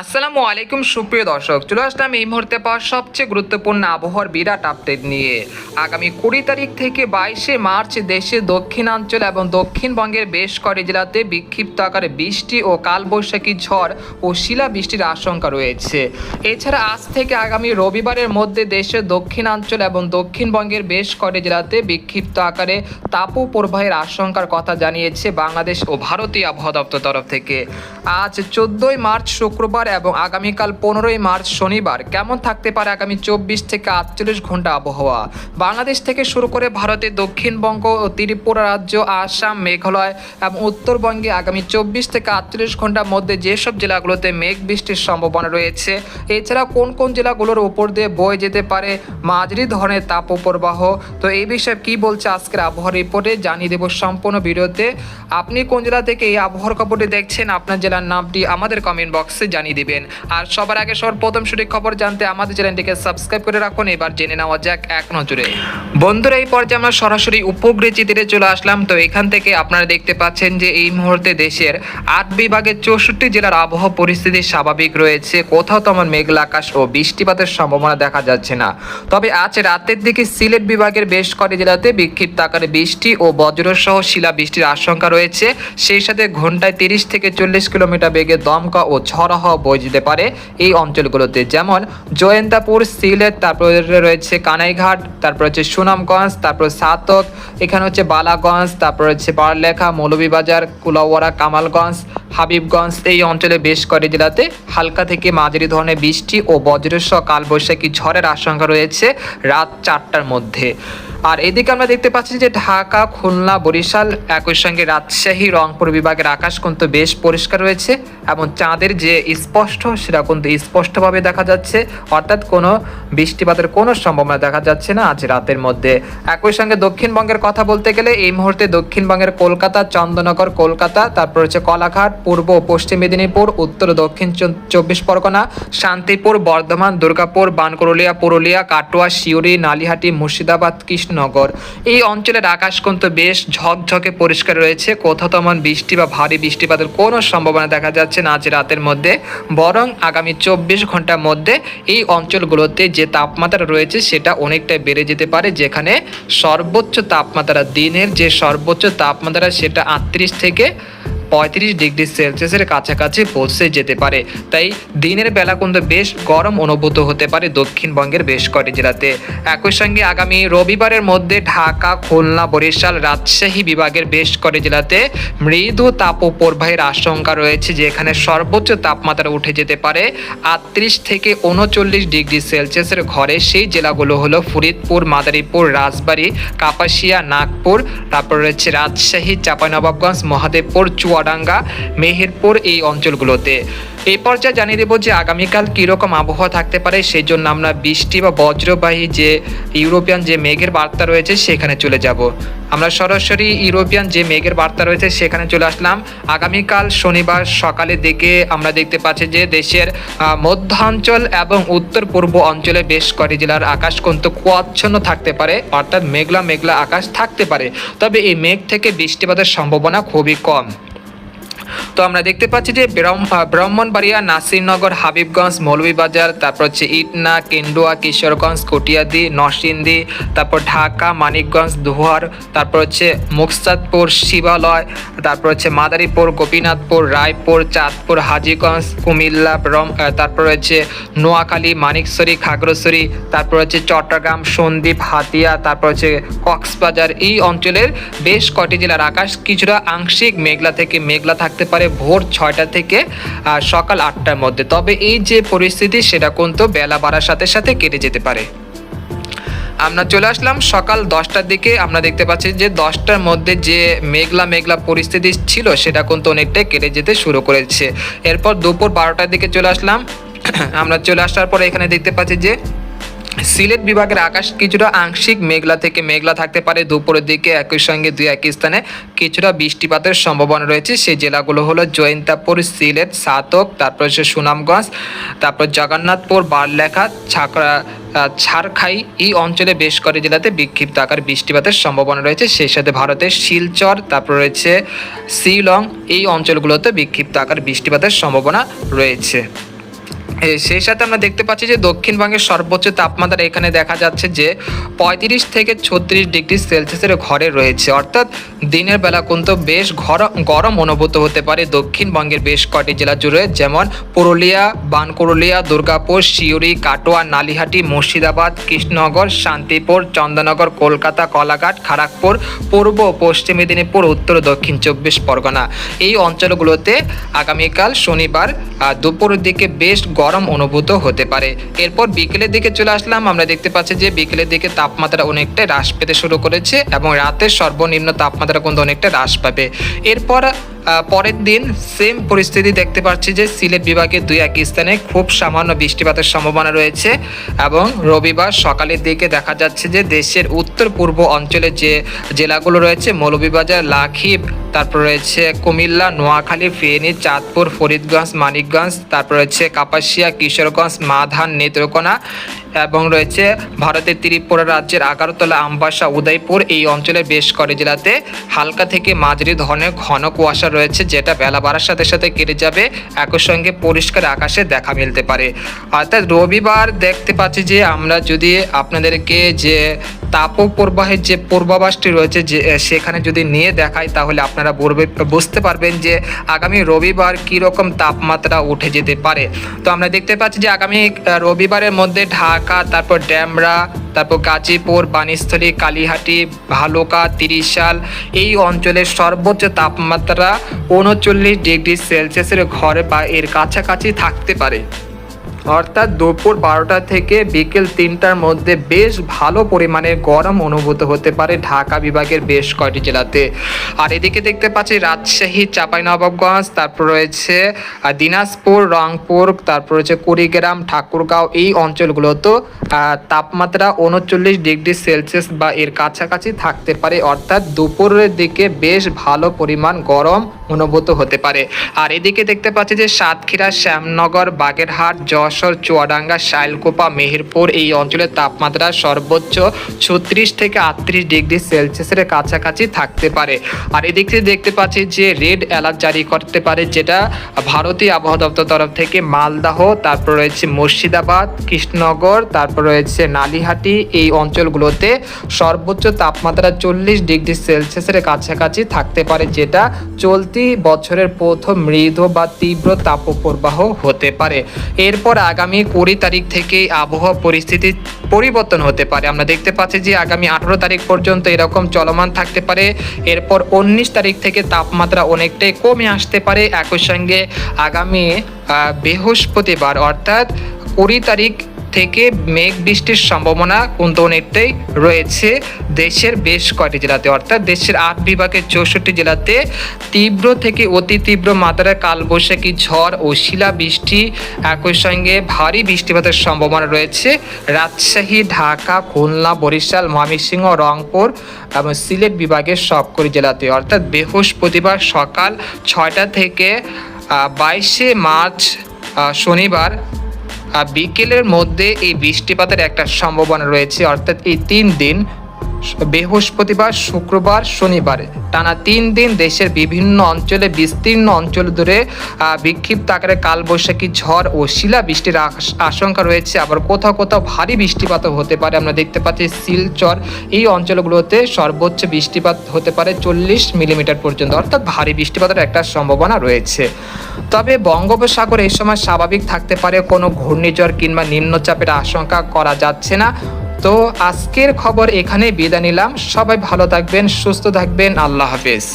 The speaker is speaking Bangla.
আসসালামু আলাইকুম, সুপ্রিয় দর্শক। চলে আসলাম এই মুহূর্তে পাওয়া সবচেয়ে গুরুত্বপূর্ণ আবহাওয়ার বিরাট আপডেট নিয়ে। আগামী কুড়ি তারিখ থেকে বাইশে মার্চ দেশে দক্ষিণাঞ্চল এবং দক্ষিণবঙ্গের বেশ কয়েক জেলাতে বিক্ষিপ্ত আকারে বৃষ্টি ও কালবৈশাখী ঝড় ও শিলা বৃষ্টির আশঙ্কা রয়েছে। এছাড়া আজ থেকে আগামী রবিবারের মধ্যে দেশের দক্ষিণাঞ্চল এবং দক্ষিণবঙ্গের বেশ কয়েক জেলাতে বিক্ষিপ্ত আকারে তাপু প্রবাহের আশঙ্কার কথা জানিয়েছে বাংলাদেশ ও ভারতীয় আবহাওয়া দপ্তর তরফ থেকে। আজ চোদ্দই মার্চ শুক্রবার এবং আগামীকাল পনেরোই মার্চ শনিবার কেমন থাকতে পারে আগামী চব্বিশ থেকে আটচল্লিশ ঘণ্টা আবহাওয়া? বাংলাদেশ থেকে শুরু করে ভারতের দক্ষিণবঙ্গ ও ত্রিপুরা রাজ্য, আসাম, মেঘালয় এবং উত্তরবঙ্গে আগামী চব্বিশ থেকে আটচল্লিশ ঘণ্টার মধ্যে যেসব জেলাগুলোতে মেঘ বৃষ্টির সম্ভাবনা রয়েছে এছাড়া কোন কোন জেলাগুলোর উপর দিয়ে বয়ে যেতে পারে মাঝারি ধরনের তাপপ্রবাহ? তো এই বিষয়ে কি বলছে আজকের আবহাওয়া রিপোর্টে জানিয়ে দেব সম্পূর্ণ ভিডিওতে। আপনি কোন জেলা থেকে এই আবহাওয়ার খবরটি দেখছেন, আপনার জেলার নামটি আমাদের কমেন্ট বক্সে জানিয়ে দিবেন। আর সবার আগে সবার প্রথম সঠিক খবর জানতে আমাদের চ্যানেলটিকে সাবস্ক্রাইব করে রাখুন। এবার জেনে নেওয়া যাক এক নজরে। বন্ধুরা, এই পর্যায়ে আমরা সরাসরি উপগ্রহ চিত্রে চলে আসলাম। তো এখান থেকে আপনারা দেখতে পাচ্ছেন যে এই মুহূর্তে দেশের আট বিভাগের চৌষট্টি জেলার আবহাওয়া পরিস্থিতি স্বাভাবিক রয়েছে। কোথাও তেমন মেঘলা আকাশ ও বৃষ্টিপাতের সম্ভাবনা দেখা যাচ্ছে না। তবে আজ রাতের দিকে সিলেট বিভাগের বেশ কয়েক জেলাতে বিক্ষিপ্ত আকারে বৃষ্টি ও বজ্রসহ শিলা বৃষ্টির আশঙ্কা রয়েছে। সেই সাথে ঘন্টায় তিরিশ থেকে চল্লিশ কিলোমিটার বেগে দমকা ও ঝড় হওয়া বয়ে যেতে পারে এই অঞ্চলগুলোতে। যেমন জয়ন্তাপুর, সিলেট, তারপরে রয়েছে কানাইঘাট, তারপর হচ্ছে সুনামগঞ্জ, তারপর সাতক, এখানে হচ্ছে বালাগঞ্জ, তারপর হচ্ছে বারলেখা, মৌলভীবাজার কুলাওয়ারা কামালগঞ্জ, হাবিবগঞ্জ এই অঞ্চলে বেশ কয়েক জেলাতে হালকা থেকে মাঝারি ধরনের বৃষ্টি ও বজ্রসহ কালবৈশাখী ঝড়ের আশঙ্কা রয়েছে রাত চারটার মধ্যে। আর এদিকে আমরা দেখতে পাচ্ছি যে ঢাকা, খুলনা, বরিশাল একই সঙ্গে রাজশাহী, রংপুর বিভাগের আকাশ কিন্তু বেশ পরিষ্কার রয়েছে এবং চাঁদের যে স্পষ্ট, সেটা কিন্তু স্পষ্টভাবে দেখা যাচ্ছে। অর্থাৎ কোনো বৃষ্টিপাতের কোনো সম্ভাবনা দেখা যাচ্ছে না আজ রাতের মধ্যে। একই সঙ্গে দক্ষিণবঙ্গের কথা বলতে গেলে এই মুহূর্তে দক্ষিণবঙ্গের কলকাতা, চন্দননগর, কলকাতা, তারপর হচ্ছে কলাঘাট, পূর্ব পশ্চিম মেদিনীপুর, উত্তর, দক্ষিণ চব্বিশ পরগনা, শান্তিপুর, বর্ধমান, দুর্গাপুর বানকরলিয়া পুরুলিয়া, কাটোয়া শিউরি নালিহাটি, মুর্শিদাবাদ কৃষ্ণনগর। এই অঞ্চলের আকাশ কিন্তু বেশ ঝকঝকে পরিষ্কার রয়েছে। কোথাও তেমন বৃষ্টি বা ভারী বৃষ্টিপাতের কোনো সম্ভাবনা দেখা যাচ্ছে না আজ রাতের মধ্যে। বরং আগামী চব্বিশ ঘণ্টার মধ্যে এই অঞ্চলগুলোতে যে তাপমাত্রা রয়েছে সেটা অনেকটাই বেড়ে যেতে পারে, যেখানে সর্বোচ্চ তাপমাত্রা দিনের যে সর্বোচ্চ তাপমাত্রা সেটা আটত্রিশ থেকে পঁয়ত্রিশ ডিগ্রি সেলসিয়াসের কাছাকাছি পৌঁছে যেতে পারে। তাই দিনের বেলা কিন্তু বেশ গরম অনুভূত হতে পারে দক্ষিণবঙ্গের বেশ কয়েকটি জেলাতে। একই সঙ্গে আগামী রবিবারের মধ্যে ঢাকা, খুলনা, বরিশাল, রাজশাহী বিভাগের বেশ কয়েকটি জেলাতে মৃদু তাপপ্রবাহের আশঙ্কা রয়েছে, যেখানে সর্বোচ্চ তাপমাত্রা উঠে যেতে পারে আটত্রিশ থেকে উনচল্লিশ ডিগ্রি সেলসিয়াসের ঘরে। সেই জেলাগুলো হলো ফরিদপুর, মাদারীপুর, রাজবাড়ী, কাপাসিয়া, নাগপুর, তারপর রয়েছে রাজশাহী, চাঁপাইনবাবগঞ্জ, মহাদেবপুর চুয়াডাঙ্গা মেহেরপুর এই অঞ্চলগুলোতে। এই পর্যায়ে জানিয়ে দেবো যে আগামীকাল কীরকম আবহাওয়া থাকতে পারে সেই জন্য আমরা বৃষ্টি বা বজ্রবাহী যে ইউরোপিয়ান যে মেঘের বার্তা রয়েছে, সেখানে চলে যাব। আমরা সরাসরি ইউরোপিয়ান যে মেঘের বার্তা রয়েছে, সেখানে চলে আসলাম। আগামীকাল শনিবার সকালের দিকে আমরা দেখতে পাচ্ছি যে দেশের মধ্যাঞ্চল এবং উত্তর পূর্ব অঞ্চলে বেশ কয়েকটি জেলার আকাশ কিন্তু কুয়াচ্ছন্ন থাকতে পারে, অর্থাৎ মেঘলা মেঘলা আকাশ থাকতে পারে। তবে এই মেঘ থেকে বৃষ্টিপাতের সম্ভাবনা খুবই কম। তো আমরা দেখতে পাচ্ছি যে ব্রাহ্মণবাড়িয়া, নাসিরনগর, হাবিবগঞ্জ, মৌলভীবাজার, তারপর হচ্ছে ইটনা কেন্ডুয়া কিশোরগঞ্জ, কটিয়াদি, নরসিংদী, তারপর ঢাকা, মানিকগঞ্জ, দুহার, তারপর হচ্ছে মুকসাদপুর, শিবালয়, তারপর হচ্ছে মাদারীপুর, গোপীনাথপুর, রায়পুর, চাঁদপুর, হাজিগঞ্জ, কুমিল্লা তারপর হচ্ছে নোয়াখালী মানিকছড়ি খাগড়াছড়ি, তারপর হচ্ছে চট্টগ্রাম, সন্দ্বীপ, হাতিয়া, তারপর হচ্ছে কক্সবাজার। এই অঞ্চলের বেশ কটি জেলার আকাশ কিছুটা আংশিক মেঘলা থেকে মেঘলা থাকতে পারে ভোর ছয়টা থেকে সকাল আটটার মধ্যে। তবে এই যে পরিস্থিতি, সেটা কিন্তু বেলা বাড়ার সাথে সাথে কেটে যেতে পারে। আমরা চলে আসলাম সকাল দশটার দিকে। আমরা দেখতে পাচ্ছি যে দশটার মধ্যে যে মেঘলা মেঘলা পরিস্থিতি ছিল, সেটা কিন্তু অনেকটাই কেটে যেতে শুরু করেছে। এরপর দুপুর বারোটার দিকে চলে আসলাম। আমরা চলে আসার পরে এখানে দেখতে পাচ্ছি যে সিলেট বিভাগের আকাশ কিছুটা আংশিক মেঘলা থেকে মেঘলা থাকতে পারে। দুপুরের দিকে একই সঙ্গে দুই একই স্থানে কিছুটা বৃষ্টিপাতের সম্ভাবনা রয়েছে। সেই জেলাগুলো হলো জয়ন্তাপুর, সিলেট, সাতক, তারপর হচ্ছে সুনামগঞ্জ, তারপর জগন্নাথপুর, বারলেখা, ছাকড়া ছাড়খাই এই অঞ্চলে বেশ কয়েক জেলাতে বিক্ষিপ্ত আকার বৃষ্টিপাতের সম্ভাবনা রয়েছে। সেই সাথে ভারতের শিলচর, তারপর রয়েছে শিলং এই অঞ্চলগুলোতে বিক্ষিপ্ত আকার বৃষ্টিপাতের সম্ভাবনা রয়েছে। সেই সাথে আমরা দেখতে পাচ্ছি যে দক্ষিণবঙ্গের সর্বোচ্চ তাপমাত্রা এখানে দেখা যাচ্ছে যে পঁয়ত্রিশ থেকে ছত্রিশ ডিগ্রি সেলসিয়াসের ঘরে রয়েছে। অর্থাৎ দিনের বেলা কিন্তু বেশ গরম অনুভূত হতে পারে দক্ষিণবঙ্গের বেশ কয়টি জেলা জুড়ে, যেমন পুরুলিয়া বানকুরুলিয়া দুর্গাপুর, সিউড়ি, কাটোয়া, নালিহাটি, মুর্শিদাবাদ, কৃষ্ণনগর, শান্তিপুর চন্দননগর কলকাতা, কলাঘাট খড়গপুর পূর্ব পশ্চিম মেদিনীপুর, উত্তর দক্ষিণ চব্বিশ পরগনা। এই অঞ্চলগুলোতে আগামীকাল শনিবার দুপুরের দিকে বেশ গরম অনুভূত হতে পারে। এরপর বিকেলের দিকে চলে আসলাম, আমরা দেখতে পাচ্ছি যে বিকেলের দিকে তাপমাত্রা অনেকটা হ্রাস পেতে শুরু করেছে এবং রাতের সর্বনিম্ন তাপমাত্রা কিন্তু অনেকটা হ্রাস পাবে। এরপর পরের দিন সেম পরিস্থিতি দেখতে পাচ্ছি যে সিলেট বিভাগের দুই এক স্থানে খুব সামান্য বৃষ্টিপাতের সম্ভাবনা রয়েছে এবং রবিবার সকালের দিকে দেখা যাচ্ছে যে দেশের উত্তর পূর্ব অঞ্চলে যে জেলাগুলো রয়েছে, মৌলভীবাজার লাখিব তারপর রয়েছে কুমিল্লা, নোয়াখালী, ফেনী, চাঁদপুর, ফরিদগঞ্জ, মানিকগঞ্জ, তারপর রয়েছে কাপাসিয়া, কিশোরগঞ্জ মাধান নেত্রকোনা এবং রয়েছে ভারতের ত্রিপুরা রাজ্যের আগারতলা আমবাসা উদয়পুর। এই অঞ্চলের বেশ করে জেলাতে হালকা থেকে মাঝারি ধরনের ঘন কুয়াশা রয়েছে, যেটা বেলা বাড়ার সাথে সাথে কেটে যাবে। একই সঙ্গে পরিষ্কার আকাশে দেখা মিলতে পারে। অর্থাৎ রবিবার দেখতে পাচ্ছি যে আমরা যদি আপনাদেরকে যে তাপপ্রবাহের যে পূর্বাভাসটি রয়েছে যে সেখানে যদি নিয়ে দেখায় তাহলে আপনারা বলবে- বুঝতে পারবেন যে আগামী রবিবার কীরকম তাপমাত্রা উঠে যেতে পারে। তো আমরা দেখতে পাচ্ছি যে আগামী রবিবারের মধ্যে ঢাকা, তারপর ড্যামরা, তারপর গাজীপুর বানিস্থলী কালীহাটি, ভালুকা, তিরিশাল, এই অঞ্চলের সর্বোচ্চ তাপমাত্রা উনচল্লিশ ডিগ্রি সেলসিয়াসের ঘরে বা এর কাছাকাছি থাকতে পারে। অর্থাৎ দুপুর বারোটা থেকে বিকেল তিনটার মধ্যে বেশ ভালো পরিমাণে গরম অনুভূত হতে পারে ঢাকা বিভাগের বেশ কয়টি জেলাতে। আর এদিকে দেখতে পাচ্ছি রাজশাহী, চাঁপাইনবাবগঞ্জ, তারপর রয়েছে দিনাজপুর, রংপুর, তারপর রয়েছে কুড়িগ্রাম, ঠাকুরগাঁও, এই অঞ্চলগুলোতেও তাপমাত্রা উনচল্লিশ ডিগ্রি সেলসিয়াস বা এর কাছাকাছি থাকতে পারে। অর্থাৎ দুপুরের দিকে বেশ ভালো পরিমাণ গরম অনুভূত হতে পারে। আর এদিকে দেখতে পাচ্ছি যে সাতক্ষীরা, শ্যামনগর, বাগেরহাট যশোর চুয়াডাঙ্গা শাইলকোপা মেহেরপুর এই অঞ্চলের তাপমাত্রা সর্বোচ্চ ছত্রিশ থেকে আটত্রিশ ডিগ্রি সেলসিয়াসের কাছাকাছি থাকতে পারে। আর এদিক থেকে দেখতে পাচ্ছি যে রেড অ্যালার্ট জারি করতে পারে, যেটা ভারতীয় আবহাওয়া দপ্তর তরফ থেকে মালদাহ, তারপর রয়েছে মুর্শিদাবাদ, কৃষ্ণনগর, তারপর রয়েছে নালিহাটি, এই অঞ্চলগুলোতে সর্বোচ্চ তাপমাত্রা চল্লিশ ডিগ্রি সেলসিয়াসের কাছাকাছি থাকতে পারে, যেটা চলতি বছরের প্রথম মৃদু বা তীব্র তাপপ্রবাহ হতে পারে। এরপর আগামী কুড়ি তারিখ থেকে আবহাওয়া পরিস্থিতি পরিবর্তন হতে পারে। আমরা দেখতে পাচ্ছি যে আগামী আঠারো তারিখ পর্যন্ত এরকম চলমান থাকতে পারে। এরপর উনিশ তারিখ থেকে তাপমাত্রা অনেকটাই কমে আসতে পারে। একই সঙ্গে আগামী বৃহস্পতিবার অর্থাৎ কুড়ি তারিখ থেকে মেঘ বৃষ্টির সম্ভাবনা কিন্তু অনেকটাই রয়েছে দেশের বেশ কয়টি জেলাতে। অর্থাৎ দেশের আট বিভাগের চৌষট্টি জেলাতে তীব্র থেকে অতি তীব্র মাত্রার কালবৈশাখী ঝড় ও শিলা বৃষ্টি একই সঙ্গে ভারী বৃষ্টিপাতের সম্ভাবনা রয়েছে। রাজশাহী, ঢাকা, খুলনা, বরিশাল, ময়মনসিংহ, রংপুর এবং সিলেট বিভাগের সবকটি জেলাতে। অর্থাৎ বৃহস্পতিবার সকাল ছয়টা থেকে বাইশে মার্চ শনিবার বিকেলের মধ্যে এই বৃষ্টিপাতের একটা সম্ভাবনা রয়েছে অর্থাৎ এই তিন দিন বৃহস্পতিবার, শুক্রবার, শনিবার। টানা তিন দিন দেশের বিভিন্ন অঞ্চলে, বিস্তীর্ণ অঞ্চল ধরে বিক্ষিপ্ত আকারে কালবৈশাখী ঝড় ও শিলা বৃষ্টির আশঙ্কা রয়েছে। আবার কোথাও কোথাও ভারী বৃষ্টিপাতও হতে পারে। আমরা দেখতে পাচ্ছি শিলচর, এই অঞ্চলগুলোতে সর্বোচ্চ বৃষ্টিপাত হতে পারে চল্লিশ মিলিমিটার পর্যন্ত। অর্থাৎ ভারী বৃষ্টিপাতের একটা সম্ভাবনা রয়েছে। তবে বঙ্গোপসাগর এই সময় স্বাভাবিক থাকতে পারে। কোনো ঘূর্ণিঝড় কিংবা নিম্নচাপের আশঙ্কা করা যাচ্ছে না। তো আজকের খবর এখানে বিদায় নিলাম। সবাই ভালো থাকবেন সুস্থ থাকবেন। আল্লাহ হাফেজ।